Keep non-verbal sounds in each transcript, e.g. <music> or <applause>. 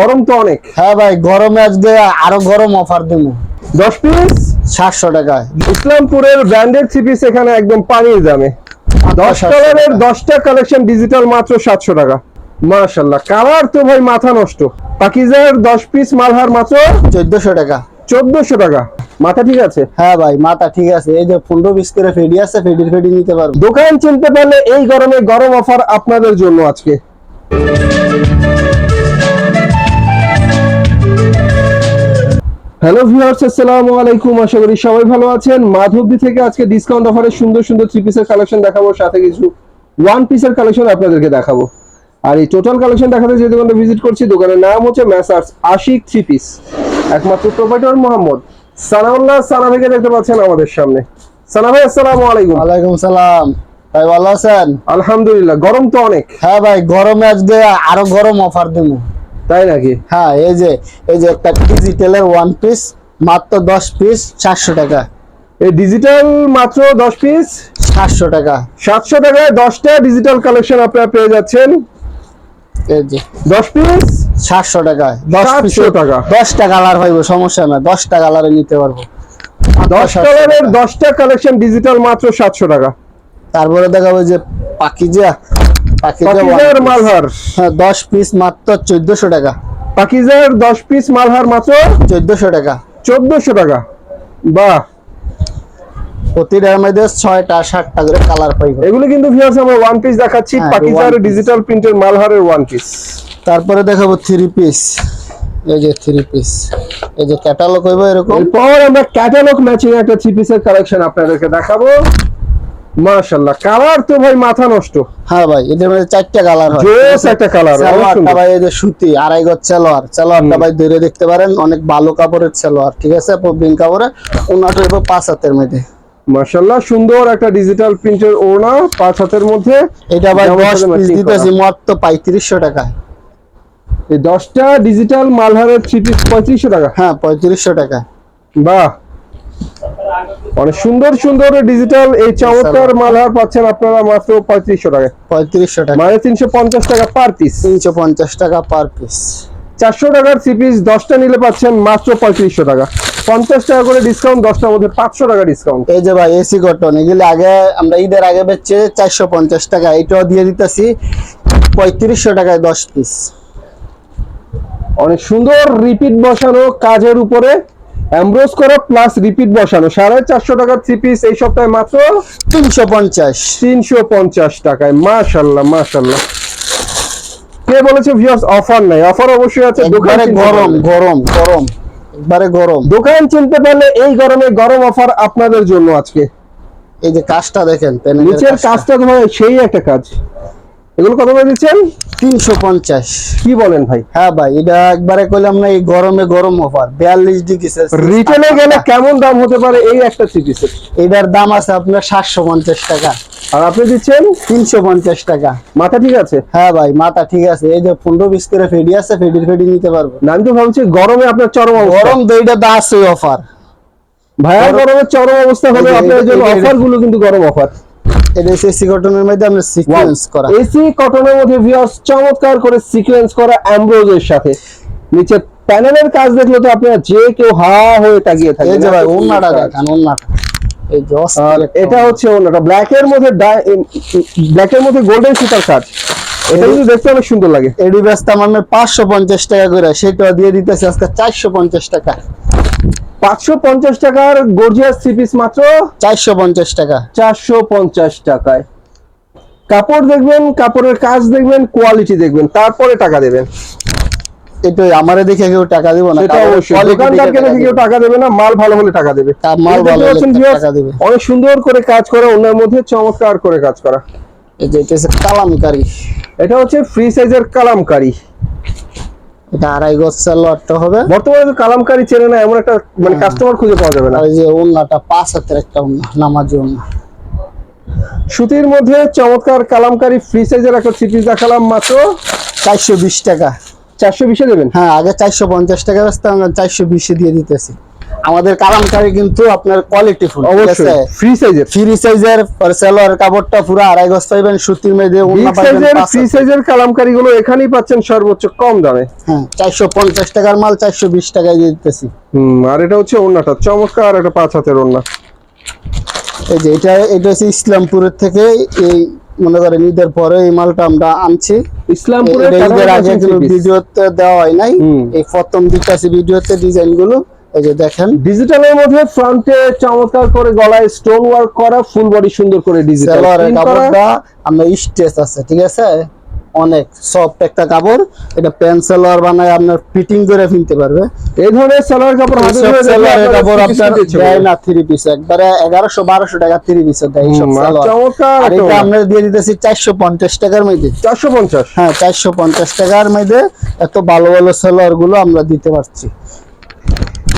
গরম তো অনেক। হ্যাঁ ভাই গরমে আজকে আরও গরম অফার দেবো। দশ পিস সাতশো টাকায়। ইসলামপুরের ব্র্যান্ডেড থ্রি পিস এখানে একদম পানির দামে। দশ কালারের দশটা কালেকশন ডিজিটাল মাত্র সাতশো টাকা। মাশাল্লাহ কালার তো ভাই মাথা নষ্ট। পাকিজার দশ পিস মালহার মাত্র চোদ্দশো টাকা। চোদ্দশো টাকা। মাথা ঠিক আছে? হ্যাঁ ভাই মাথা ঠিক আছে। এই যে পনেরো বিশ করে ফেডি আছে ফেডির ফেডি নিতে পারব। দোকান চিনতে পারলে এই গরমে গরম অফার আপনাদের জন্য আজকে। হ্যালো ভিউয়ার্স আসসালামু আলাইকুম। আশা করি সবাই ভালো আছেন। মাধবদী থেকে আজকে ডিসকাউন্ট অফারে সুন্দর সুন্দর থ্রি পিসের কালেকশন দেখাবো সাথে কিছু ওয়ান পিসের কালেকশন আপনাদেরকে দেখাবো। আর এই টোটাল কালেকশন দেখাতে যে দোকানটা ভিজিট করছি দোকানের নাম হচ্ছে ম্যাসার্স আশিক থ্রি পিস একমাত্র প্রোপাইটর মোহাম্মদ। সানাউল্লাহ সানা ভাইকে দেখতে পাচ্ছেন আমাদের সামনে। সানা ভাই আসসালামু আলাইকুম। ওয়ালাইকুম সালাম। ভাই ভালো আছেন? আলহামদুলিল্লাহ গরম তো অনেক। হ্যাঁ ভাই গরমে আজকে আরও গরম অফার দেবো। তাই নাকি? হ্যাঁ এই যে এই যে একটা ডিজিটালের ওয়ান পিস মাত্র দশ পিস সাতশো টাকা। এই ডিজিটাল মাত্র দশ পিস সাতশো টাকা। সাতশো টাকায় দশটা ডিজিটাল কালেকশন আপনারা পেয়ে যাচ্ছেন। এই যে দশ পিস সাতশো টাকায়। দশ 700 পিসে টাকা। দশটা কালার হইব সমস্যা না দশটা কালারে নিতে পারব। দশ কালারের। দশটা কালেকশন ডিজিটাল মাত্র সাতশো টাকা। তারপরে দেখাবো যে পাকিজা পাকিজার মালহার। হ্যাঁ দশ পিস মাত্র চোদ্দশো টাকা। পাকিজার দশ পিস মালহার মাত্র চোদ্দশো টাকা। চোদ্দশো টাকা। বাহ। ছয়টা সাতটা করে কালার পাইবে। এগুলো কিন্তু ভিউয়ার্স আমরা ওয়ান পিস দেখাচ্ছি পাকিজার ডিজিটাল প্রিন্টের মালহারের ওয়ান পিস তারপরে দেখাবো থ্রি পিস এই যে থ্রি পিস এই যে ক্যাটালগ হইব এরকম। এরপর আমরা ক্যাটালগ ম্যাচিং একটা থ্রি পিসের কালেকশন আপনাদেরকে দেখাবো। মাশাল্লাহ কালার তো ভাই মাথা নষ্ট। হ্যাঁ ভাই এদের মধ্যে চারটা কালার হয়। জোস একটা কালার সালোয়ারটা ভাই যে সুতি আড়াই গজ সালোয়ার। সালোয়ারটা। ভাই ধরে দেখতে পারেন অনেক ভালো কাপড়ের সালোয়ার ঠিক আছে? বিন কাপড়ে ওনাটা হইব পাঁচ হাতের মধ্যে। মাশাল্লাহ সুন্দর একটা ডিজিটাল প্রিন্টের ওড়না পাঁচ হাতের মধ্যে। এটা ভাই জামার দশ সাথে পিস দিতেছি মাত্র পঁয়ত্রিশশো টাকা এই দশটা ডিজিটাল মালহারের থ্রি পিস পঁয়ত্রিশশো টাকা। হ্যাঁ পঁয়ত্রিশশো টাকা বাহ! অনেক সুন্দর সুন্দর ডিজিটাল এই চমৎকার মালহার পাচ্ছেন আপনারা মাত্র পঁয়ত্রিশশো টাকা। পঁয়ত্রিশশো টাকা। মানে তিনশো পঞ্চাশ টাকা পার পিস তিনশো পঞ্চাশ টাকা পার পিস চারশো টাকার থ্রি পিস দশটা নিলে পাচ্ছেন মাত্র পঁয়ত্রিশশো টাকা। পঞ্চাশ টাকা করে ডিসকাউন্ট দশটার মধ্যে পাঁচশো টাকা ডিসকাউন্ট এই যে ভাই এসি কটন এগুলি আগে আমরা ঈদের আগে বেচছে চারশো পঞ্চাশ টাকা এটাও দিয়ে দিতেছি পঁয়ত্রিশশো টাকায় দশ পিস অনেক সুন্দর রিপিট বসানো কাজের উপরে। এমব্রোজ করা প্লাস রিপিট বসানো। সাড়ে চারশো টাকার থ্রি পিস এই সপ্তাহে মাত্র তিনশো পঞ্চাশ। তিনশো পঞ্চাশ টাকায়। মাশাল্লাহ মাশাল্লাহ। কে বলেছে ভিউয়ার্স অফার নাই? অফার অবশ্যই আছে দোকান গরম গরম গরম। একবারে গরম। দোকান চিনতে পারলে এই গরমে গরম অফার আপনাদের জন্য আজকে। এই যে কাজটা দেখেন নিচের কাজটা। ভাই সেই একটা কাজ। এগুলো কত করে দিচ্ছেন? তিনশো পঞ্চাশ। কি বলেন ভাই? হ্যাঁ ভাই এটা একবারে কইলাম না এই গরমে গরম অফার বিয়াল্লিশ ডিগ্রি রিটেলে গেলে কেমন দাম হতে পারে এই একটা পিসের এটার দাম আছে আপনার সাতশো পঞ্চাশ টাকা। আর আপনি দিচ্ছেন? তিনশো পঞ্চাশ টাকা। মাথা ঠিক আছে? হ্যাঁ ভাই মাথা ঠিক আছে। এই যে পনেরো বিশ করে ফেডি আছে ফেডির ফেডি নিতে পারব। না, আমি তো ভাবছি গরমে আপনার চরম গরম দইটা দা আছে অফার। ভাইয়া গরম- গরমের চরম অবস্থা হলে আপনার জন্য যে- অফারগুলো কিন্তু গরম অফার। এটা এসি কটনের মধ্যে আমরা সিকোয়েন্স করা। এসি কটনের মধ্যে ভিউয়ার্স চমৎকার করে সিকোয়েন্স করা অ্যাম্ব্রোজের সাথে। নিচে প্যানেলের কাজ দেখলে তো আপনারা যে কেউ হা হয়ে তাকিয়ে এই যে ভাই ওন্নাটা দেখান ওন্নাটা এই যে অস্থির আর একটা এটা হচ্ছে ওনাটা ব্ল্যাক এর মধ্যে ব্ল্যাক এর মধ্যে গোল্ডেন সুতার কাজ এটা কিন্তু দেখতে অনেক সুন্দর লাগে। এডি আমি পাঁচশো পঞ্চাশ টাকা করে সেটা দিয়ে দিতেছে আজকে চারশো পঞ্চাশ টাকা। পাঁচশো পঞ্চাশ টাকার গর্জিয়াস থ্রি পিস মাত্র চারশো পঞ্চাশ টাকা। চারশো পঞ্চাশ টাকায়। কাপড় দেখবেন কাপড়ের কাজ দেখবেন কোয়ালিটি দেখবেন তারপরে টাকা দেবেন। এটা আমারে দেখে কেউ টাকা দিব না অবশ্যই। দোকানদারকে দেখে কেউ টাকা দেবে না মাল ভালো হলে টাকা দেবে। মাল ভালো হলে টাকা দেবে। অনেক সুন্দর করে কাজ করা অন্যের মধ্যে চমৎকার করে কাজ করা। এই যে এটা কালামকারি। এটা হচ্ছে ফ্রি সাইজের কালামকারি। এটা আড়াই হবে। বর্তমানে কালামকারি চেনে না এমন একটা মানে কাস্টমার খুঁজে পাওয়া যাবে না। এই যে ওন্নাটা পাঁচ হাতের একটা ওন্না নামাজি ওন্না। সুতির মধ্যে চমৎকার কালামকারি ফ্রি সাইজের একটা থ্রি পিস দেখালাম মাত্র চারশো বিশ টাকা। চারশো বিশে দেবেন? হ্যাঁ আগে চারশো পঞ্চাশ টাকা ব্যস্ত চারশো বিশে দিয়ে দিতেছি। আমাদের কালামকারী কিন্তু আপনার কোয়ালিটি ফুল অবশ্যই। ফ্রি সাইজের ফ্রি সাইজের সালোয়ার কাপড়টা পুরো আড়াই গজ পাইবেন সুতির বিগ উন্না পাইবেন সাইজের ফ্রি সাইজের কালামকারী গুলো এখানেই পাচ্ছেন সর্বোচ্চ কম দামে। হ্যাঁ চারশো পঞ্চাশ টাকার মাল চারশো বিশ টাকায় দিতেছি। হুম আর এটা হচ্ছে ওন্নাটা চমৎকার একটা পাঁচ হাতের ওন্না এই যে এটা এটা হচ্ছে ইসলামপুরের থেকে এই মনে করেন ঈদের পরে এই মালটা আমরা আনছি। ইসলামপুরের আগে ভিডিওতে দেওয়া হয় নাই। এই প্রথম দিকটাছি ভিডিওতে ডিজাইনগুলো। এই যে দেখেন। ডিজিটালের মধ্যে ফ্রন্টে চমৎকার করে গলায় স্টোন ওয়ার্ক করা ফুল বডি সুন্দর করে ডিজিটাল সালোয়ারের কাপড়টা আমরা স্টেচ আছে ঠিক আছে? অনেক সফট একটা কাপড়। এটা প্যান্ট সালোয়ার বানায় আপনার ফিটিং করে কিনতে পারবে। এই ধরনের সালোয়ার কাপড় হাতে ধরে দেখলে কাপড় আপনার দেয় না থ্রি পিস একবারে এগারোশো বারোশো টাকা থ্রি পিস দেয় এইসব সালোয়ার চমৎকার আর এটা আমরা দিয়ে দিতেছি চারশো পঞ্চাশ টাকার মধ্যে। চারশো পঞ্চাশ? হ্যাঁ চারশো পঞ্চাশ টাকার মধ্যে এত ভালো ভালো সালোয়ারগুলো আমরা দিতে পারছি।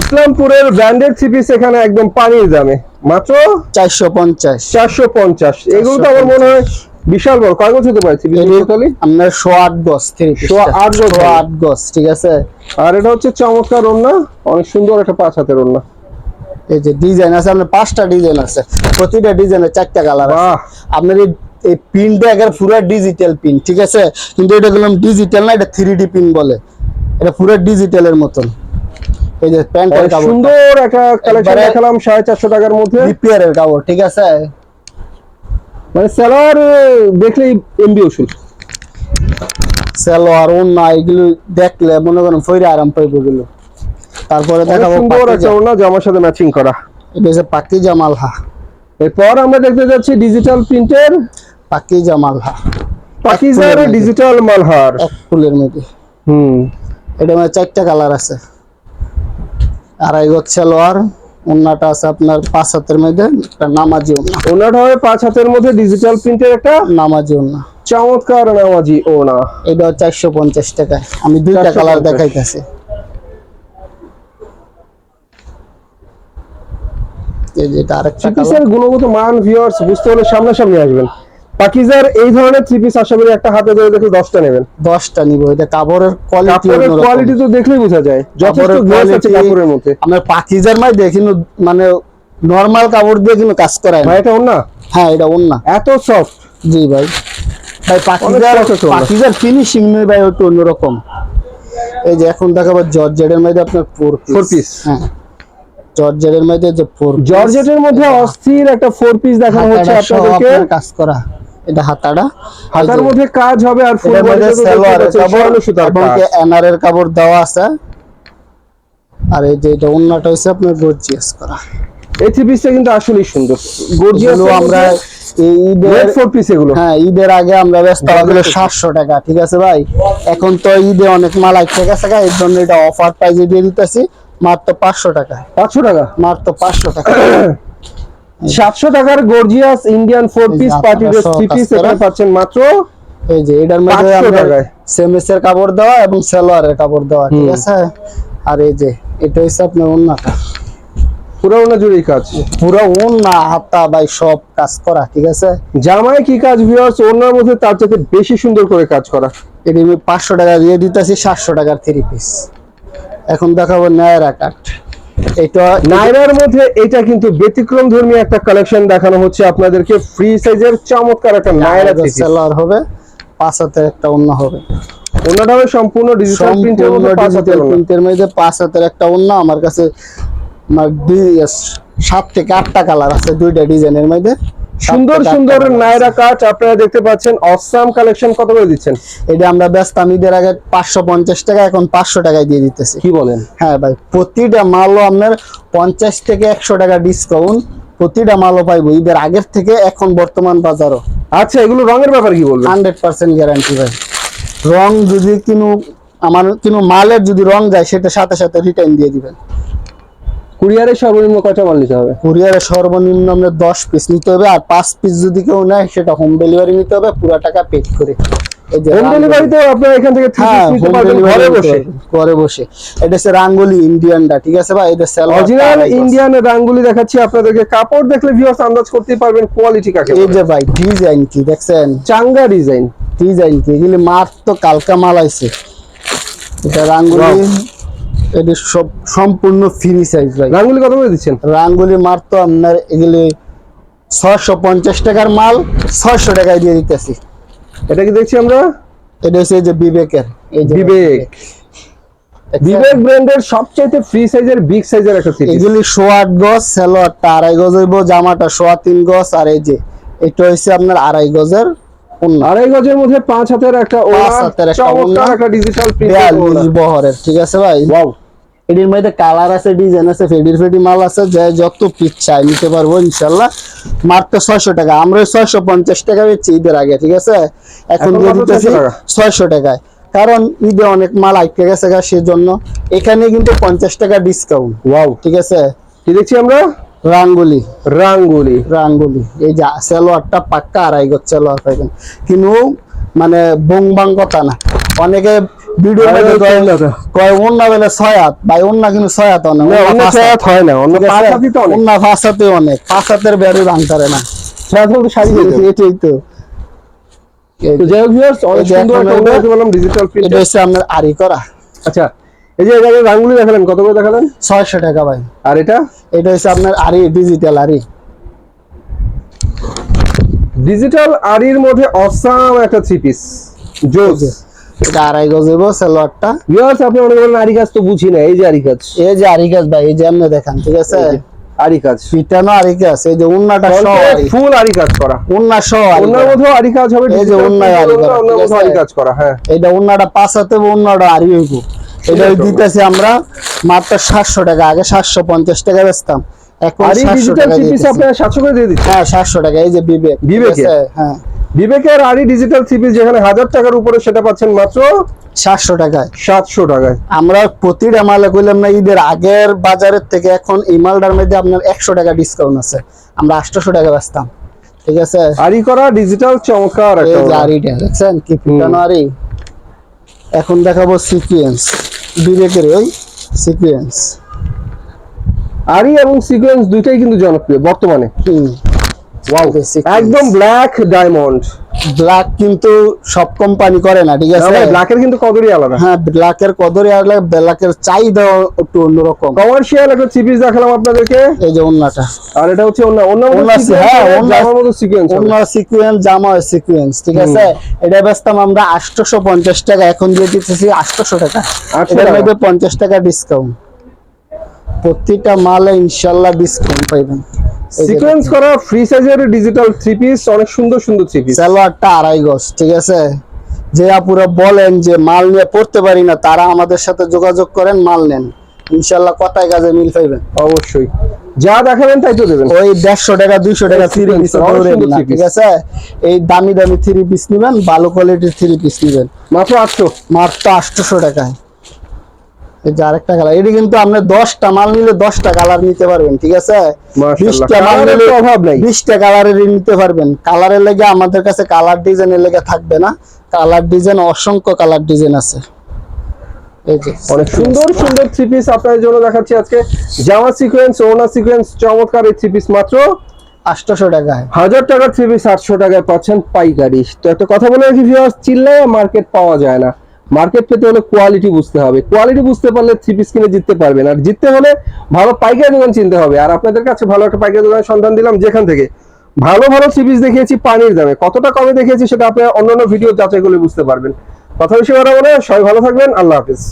ইসলামপুরের ব্র্যান্ডেড থ্রি পিস এখানে একদম পানির দামে। মাত্র চারশো পঞ্চাশ। চারশো পঞ্চাশ। এগুলো তো আমার মনে হয় বিশাল বড়। কয় গজ হতে পারে আপনার শো আট গজ শো আট গজ আট গজ ঠিক আছে? আর এটা হচ্ছে চমৎকার ওন্না অনেক সুন্দর একটা পাঁচ হাতের ওন্না এই যে ডিজাইন আছে আপনার পাঁচটা ডিজাইন আছে। প্রতিটা ডিজাইনের চারটা কালার আছে। আপনার এই পিনটা একের পুরো ডিজিটাল পিন ঠিক আছে? কিন্তু এটা গেলাম ডিজিটাল না এটা থ্রি ডি পিন বলে। এটা পুরো ডিজিটালের মতন। এই যে প্যান্টের কাপড় সুন্দর একটা কালেকশন দেখালাম সাড়ে চারশো টাকার মধ্যে। কাপড় ঠিক আছে? মানে দেখলেই এমবি ওষুধ সালোয়ার ওন্না এগুলো দেখলে মনে করেন ফইরে আরাম পাইবো এগুলো। তারপরে দেখাবো সুন্দর একটা। ওন্না জামার সাথে ম্যাচিং করা। এটা হচ্ছে পাকিজা মালহা এরপর আমরা দেখতে যাচ্ছি ডিজিটাল প্রিন্টের পাকিজা মালহা পাকিজার ডিজিটাল মালহার। ফুলের মধ্যে। হুম। এটা মানে চারটা কালার আছে। আড়াই গজ সালোয়ার ওন্নাটা আছে আপনার পাঁচ হাতের মধ্যে একটা নামাজি ওন্না। ওনাটা হবে পাঁচ হাতের মধ্যে ডিজিটাল প্রিন্টের একটা? নামাজি ওন্না। চমৎকার নামাজি ওনা এটা চারশো পঞ্চাশ টাকায়। আমি দুইটা কালার দেখাইতেছি। এই যে এটা আরেকটা পিসের গুণগত মান ভিউয়ার্স বুঝতে হলে সামনাসামনি আসবেন। পাকিজার এই ধরনের থ্রি পিস আশা করি একটা হাতে ধরে দেখলে দশটা নেবেন। দশটা নিব এটা কাপড়ের কোয়ালিটি কোয়ালিটি তো দেখলেই বোঝা যায়। যথেষ্ট গ্লেজ আছে কাপড়ের মধ্যে। আপনার পাকিজার মাই দেখি মানে নর্মাল কাপড় দিয়ে কিন্তু কাজ করায় ভাই এটা ওনা হ্যাঁ এটা ওন্না এত সফট জি ভাই। ভাই পাকিজার। পাকিজার ফিনিশিং নেই ভাই একটু অন্যরকম। এই যে এখন দেখাবো জর্জেটের মধ্যে আপনার ফোর ফোর পিস হ্যাঁ। জর্জেটের মধ্যে যে ফোর জর্জেটের মধ্যে অস্থির একটা ফোর পিস দেখানো হচ্ছে আপনাদেরকে। কাজ করা। এটা হাতাটা। হাতার মধ্যে কাজ হবে আর ফুল সালোয়ারের কাপড় সুতার কাজ। কি এনারের কাপড় দেওয়া আছে। আর এই যে এটা ওন্নাটা হচ্ছে আপনার গর্জিয়াস করা। এই থ্রি পিসটা কিন্তু আসলেই সুন্দর। গর্জিয়াস আমরা ঈদের ফোর পিস এগুলো। হ্যাঁ ঈদের আগে আমরা ব্যস্ত হলো সাতশো টাকা ঠিক আছে ভাই? এখন তো ঈদে অনেক মাল আইতে গেছে গা, এর জন্য এটা অফার প্রাইজে দিয়ে দিতেছি মাত্র পাঁচশো টাকা। পাঁচশো টাকা? মাত্র পাঁচশো টাকা। <coughs> সাতশো টাকার gorgeous Indian four piece party dress three piece. এখানে পাচ্ছেন মাত্র এই যে এটার মধ্যে 500 আমরা টাকায়। সেমিসের কাপড় দেওয়া এবং সালোয়ারের কাপড় দেওয়া ঠিক আছে? আর এই যে এটা হচ্ছে আপনার ওন্নাটা। পুরো ওনা জুড়েই কাজ। পুরো ওন্না হাতা ভাই সব কাজ করা ঠিক আছে? জামায় কি কাজ ভিউয়ার্স ওনার মধ্যে তার থেকে বেশি সুন্দর করে কাজ করা। এটি আমি পাঁচশো টাকা দিয়ে দিতেছি সাতশো টাকার থ্রি পিস এখন দেখাবো নায়রা কাট এটা নাইরার মধ্যে এটা কিন্তু ব্যতিক্রম ধর্মী একটা কালেকশন দেখানো হচ্ছে আপনাদেরকে। ফ্রি সাইজের চমৎকার একটা নাইরা সেলার হবে পাঁচ হাতের একটা অন্য হবে। অন্যটা হবে সম্পূর্ণ ডিজিটাল প্রিন্টের মধ্যে পাঁচ হাতের প্রিন্টের মধ্যে পাঁচ হাতের একটা অন্য। আমার কাছে সাত থেকে আটটা কালার আছে দুইটা ডিজাইনের মধ্যে। সুন্দর সুন্দর। নাইরা কাজ আপনারা দেখতে পাচ্ছেন। অসাম কালেকশন কত করে দিচ্ছেন? এটা আমরা ব্যস্ত ঈদের আগে পাঁচশো পঞ্চাশ টাকা এখন পাঁচশো টাকায় দিয়ে দিতেছি। কি বলেন? হ্যাঁ ভাই প্রতিটা মালও আপনার পঞ্চাশ থেকে একশো টাকা ডিসকাউন্ট প্রতিটা মালও পাইবো ঈদের আগের থেকে এখন বর্তমান বাজারও। আচ্ছা এগুলো রঙের ব্যাপার কি বলবেন? হান্ড্রেড পার্সেন্ট গ্যারান্টি ভাই। রং যদি কিনু আমার কিনু মালের যদি রং যায় সেটা সাথে সাথে রিটার্ন দিয়ে দিবেন। কুরিয়ারের সর্বনিম্ন কয়টা মাল নিতে হবে? কুরিয়ারে সর্বনিম্ন আপনার দশ পিস নিতে হবে আর পাঁচ পিস যদি কেউ নেয় সেটা হোম ডেলিভারি নিতে হবে পুরো টাকা পে করে। এই হোম ডেলিভারিতে আপনারা এখান থেকে থ্রি হ্যাঁ ঘরে বসে। ঘরে বসে। এটা হচ্ছে রাঙ্গুলি ইন্ডিয়ানটা ঠিক আছে ভাই? এটা অরিজিনাল ইন্ডিয়ান রাঙ্গুলি দেখাচ্ছি আপনাদেরকে কাপড় দেখলে ভিউয়ার্স আন্দাজ করতে পারবেন কোয়ালিটি কাকে এই যে ভাই ডিজাইন কি দেখছেন? চাঙ্গা ডিজাইন ডিজাইন কি এগুলি মার তো কালকা মাল আইছে। এটা রাঙ্গুলি। এটি সব সম্পূর্ণ ফ্রি সাইজ ভাই। রাঙ্গুলি কত করে দিচ্ছেন? রাঙ্গুলি মারতো আপনার এগুলি ছয়শো পঞ্চাশ টাকার মাল ছয়শো টাকায় দিয়ে দিতেছি। এটা কি দেখছি আমরা? এটা হচ্ছে যে বিবেকের এই যে বিবেক। বিবেক। ব্র্যান্ডের সবচাইতে ফ্রি সাইজের বিগ সাইজের একটা এগুলি সোয়া আট গজ সালোয়ারটা আড়াই গজ হইব জামাটা সোয়া তিন গজ আর এই যে এটা হচ্ছে আপনার আড়াই গজের আড়াই গজের মধ্যে পাঁচ হাতের একটা একটা চমৎকার একটা ডিজিটাল বহরের ঠিক আছে ভাই? ওয়াও এটির মধ্যে কালার আছে ডিজাইন আছে ফেডির ফেডি মাল আছে যে যত পিস চাই নিতে পারব ইনশাল্লাহ। মাত্র ছয়শো টাকা। আমরা ছয়শো পঞ্চাশ টাকা বেচছি ঈদের আগে ঠিক আছে? এখন দিতেছি ছয়শো টাকায়। কারণ ঈদে অনেক মাল আইকে গেছে গা সেজন্য এখানে কিন্তু পঞ্চাশ টাকা ডিসকাউন্ট ওয়াও ঠিক আছে? কি দেখছি আমরা? রাঙ্গুলি। রাঙ্গুলি। রাঙ্গুলি। এই যে সালোয়ারটা পাক্কা আড়াই গজ সালোয়ার কিন্তু মানে বং বাং কথা না। অনেকে ভিডিও আড়াই মধ্যে গজ কয়- অন্য বেলে ছয় হাত। ভাই অন্য কিন্তু ছয় হাত অনেক ছয় হাত। হয় না অন্য পাঁচ হাতই তো অনেক। অন্য পাঁচ হাতে অনেক। পাঁচ হাতের বেড়ি ভাঙতারে না। ছয় শাড়ি হয়ে এটাই তো এই তো। যে, যাই হোক viewers, অনেক সুন্দর একটা বললাম ডিজিটাল প্রিন্ট এটা হচ্ছে আপনার আড়ি করা। আচ্ছা এই যে এখানে রাঙ্গুলি দেখালেন কত করে দেখালেন? ছয়শো টাকা ভাই। আর এটা? এটা হচ্ছে আপনার আড়ি ডিজিটাল আড়ি। ডিজিটাল আরির মধ্যে অসাম একটা থ্রি পিস জোজ এটা আড়াই গজ হইব সালোয়ারটা। ভিউয়ার্স আপনি অনেক বলেন আরি কাজ তো বুঝি না এই যে আরি কাজ। এই যে আড়ি গাছ ভাই এই যে আপনি দেখান ঠিক আছে? আরি কাজ। পিটানো আড়ি গাছ এই যে উন্নাটা সহ ফুল আরি কাজ করা। উন্না সহ আড়ি অন্যের আরি কাজ হবে এই যে digital আরি print করা, অন্যের ঠিক মধ্যেও আছে? আরি কাজ করা হ্যাঁ। এটা উন্নাটা পাঁচ হাতে উন্নাটা আড়ি হইব। এটা দিতেছি আমরা মাত্র সাতশো টাকা আগে সাতশো পঞ্চাশ টাকা বেচতাম। এখন আরি সাতশো ডিজিটাল টাকা দিয়ে দিচ্ছে হ্যাঁ সাতশো টাকা এই যে বিবেক? আছে? হ্যাঁ। বিবেকের আরি ডিজিটাল পিস যেখানে হাজার টাকার উপরে সেটা পাচ্ছেন মাত্র সাতশো টাকায়। সাতশো টাকায়। আমরা প্রতিটা মালে কইলাম না ঈদের আগের বাজারের থেকে এখন এই মালটার মধ্যে আপনার একশো টাকা ডিসকাউন্ট আছে। আমরা আটশোশো টাকা বেচতাম। ঠিক আছে? আরি করা ডিজিটাল চমৎকার ওড়না। দেখছেন? কি ফুটানো আড়ি? এখন দেখাবো সিকুয়েন্স বিবেকের ওই সিকুয়েন্স আরি এবং সিকুয়েন্স দুইটাই কিন্তু জনপ্রিয় বর্তমানে। ওয়াও একদম ব্ল্যাক ডায়মন্ড ব্ল্যাক কিন্তু সব কোম্পানি করে না ঠিক আছে? ব্ল্যাকের কিন্তু কদরই আলাদা। হ্যাঁ ব্ল্যাকের আর ব্ল্যাকের চাহিদা একটু অন্যরকম। কমার্শিয়াল একটা দেখালাম আপনাদেরকে। এই যে অন্যটা আর এটা হচ্ছে অন্য ওড়না আছে, হ্যাঁ, মতো সিকোয়েন্স অন্য সিকুয়েন্স জামা সিকুয়েন্স ঠিক আছে? এটা বেচতাম আমরা আটশোশো পঞ্চাশ টাকা এখন দিয়ে দিতেছি আটশোশো টাকা। 800 এটার মধ্যে পঞ্চাশ টাকা ডিসকাউন্ট প্রতিটা মালে ইনশাল্লাহ ডিসকাউন্ট পাইবেন। সিকোয়েন্স করা ফ্রি সাইজের ডিজিটাল থ্রি পিস অনেক সুন্দর সুন্দর থ্রি পিস সালোয়ারটা আড়াই গজ ঠিক আছে? যে আপুরা বলেন যে মাল নিয়ে পড়তে পারি না তারা আমাদের সাথে যোগাযোগ করেন মাল নেন। ইনশাল্লাহ কথায় কাজে মিল পাইবেন। অবশ্যই। যা দেখাবেন তাই তো দেবেন। ওই দেড়শো টাকা দুইশো টাকা থ্রি পিস ঠিক আছে এই দামি দামি থ্রি পিস নিবেন ভালো কোয়ালিটির থ্রি পিস নিবেন। মাত্র আটশো। মাত্র আটশোশো টাকায়। এই যে আরেকটা কালার এটি কিন্তু আপনি দশটা মাল নিলে দশটা কালার নিতে পারবেন ঠিক আছে? বিশটা মাল নিলে অভাব নাই। বিশটা কালারের নিতে পারবেন। কালারের লেগে আমাদের কাছে কালার ডিজাইনের লেগে থাকবে না। কালার ডিজাইন অসংখ্য কালার ডিজাইন আছে। অনেক সুন্দর সুন্দর থ্রি পিস আপনাদের জন্য দেখাচ্ছি আজকে। জামা সিকোয়েন্স ওনা সিকোয়েন্স চমৎকার এই থ্রি পিস মাত্র আটশোশো টাকায়। হাজার টাকার থ্রি পিস আটশো টাকায় পাচ্ছেন পাইকারি। তো একটা কথা বলে রাখি ভিউয়ার্স চিল্লায় মার্কেট পাওয়া যায় না। মার্কেট পেতে হলে কোয়ালিটি বুঝতে হবে। কোয়ালিটি বুঝতে পারলে থ্রি পিস কিনে জিততে পারবেন। আর জিততে হলে ভালো পাইকারি দোকান চিনতে হবে। আর আপনাদের কাছে ভালো একটা পাইকারি দোকানের সন্ধান দিলাম যেখান থেকে। ভালো ভালো থ্রি পিস দেখিয়েছি পানির দামে। কতটা কমে দেখিয়েছি সেটা আপনারা অন্যান্য ভিডিও যাচাই করলে বুঝতে পারবেন। কথা বেশি কথা বলে সবাই ভালো থাকবেন। আল্লাহ হাফিজ।